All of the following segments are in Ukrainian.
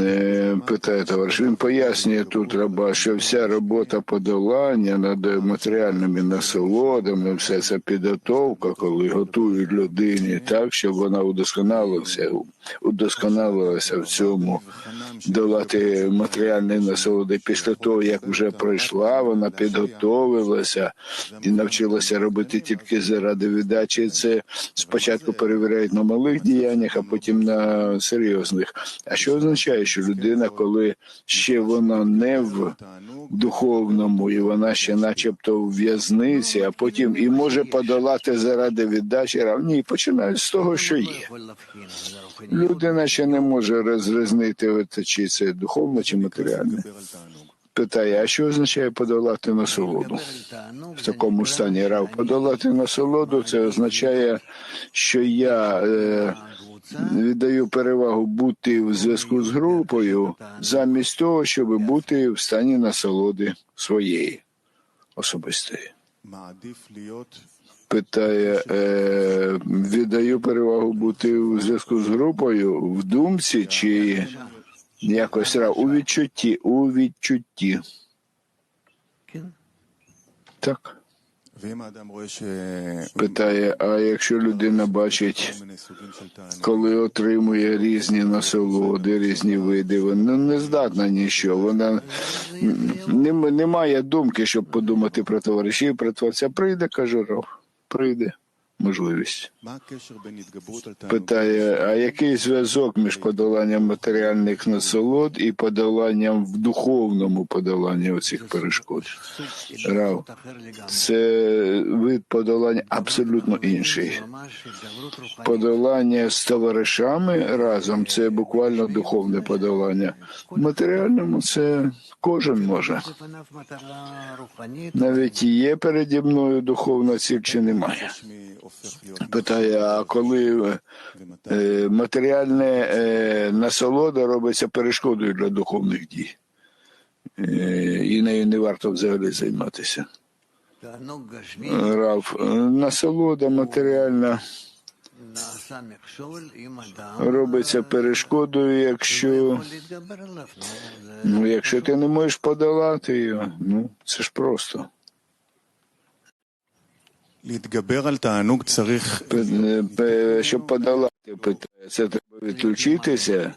Е, Питає товариш, він пояснює тут раба, що вся робота подолання над матеріальними насолодами, все це підготовка, коли готують людині так, щоб вона удосконалилася, удосконалилася в цьому, долати матеріальні насолоди після того, як вже пройшла, вона підготовилася і навчилася робити тільки заради віддачі. Це спочатку перевіряють на малих діяннях, а потім на серйозних. А що означає, що людина, коли ще вона не в духовному, і вона ще, начебто, в в'язниці, а потім і може подолати заради віддачі, ні, починають з того, що є. Людина ще не може розрізнити, чи це духовно, чи матеріальне. Питає, а що означає подолати насолоду? В такому стані рав подолати насолоду, це означає, що я е, віддаю перевагу бути в зв'язку з групою, замість того, щоб бути в стані насолоди своєї особистої. Питає, е, віддаю перевагу бути в зв'язку з групою в думці чи якось у відчутті, у відчутті. Так. Питає, а якщо людина бачить, коли отримує різні насолоди, різні види, вона не здатна нічого. Вона не, не має думки, щоб подумати про товаришів, про творця. Прийде, каже Ров, прийде можливість. Питає, а який зв'язок між подоланням матеріальних насолод і подоланням в духовному подоланні оцих перешкод? Рав, це вид подолання абсолютно інший. Подолання з товаришами разом це буквально духовне подолання. В матеріальному це кожен може. Навіть є переді мною духовна ціль чи немає. Питає, а коли е, матеріальне е, насолода робиться перешкодою для духовних дій, е, і нею не варто взагалі займатися. Рав, насолода матеріальна робиться перешкодою, якщо, ну, якщо ти не можеш подолати його, ну це ж просто. Щоб подолати питання, це треба відключитися,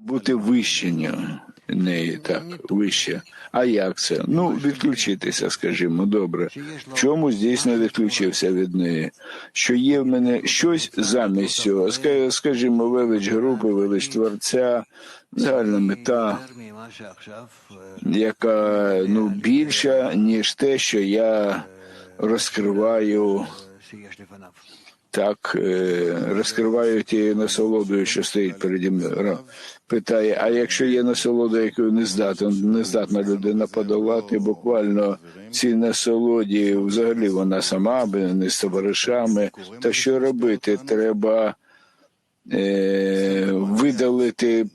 бути вищенню неї, так, вище. А як це? Ну, відключитися, скажімо, добре. В чому дійсно відключився від неї? Що є в мене щось замість цього? Ска- Скажімо, велич групи, велич творця, загальна мета, яка ну, більша, ніж те, що я розкриваю так, е, розкриваю тією насолодою, що стоїть переді мною. Питає, а якщо є насолода, яку не здатна, не здатна людина подолати, буквально ці насолоді, взагалі вона сама, не з товаришами, то що робити? Треба е, видалити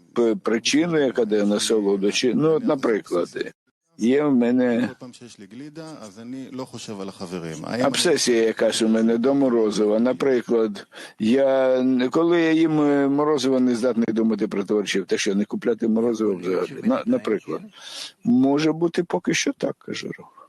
причину, яка дає насолоду. Чи, ну, от, наприклад, Є в мене обсесія якась у мене до морозива. Наприклад, я коли я їм морозиво не здатний думати про товаришів, та що не купляти морозиво взагалі. На, наприклад, може бути поки що так, каже Рох.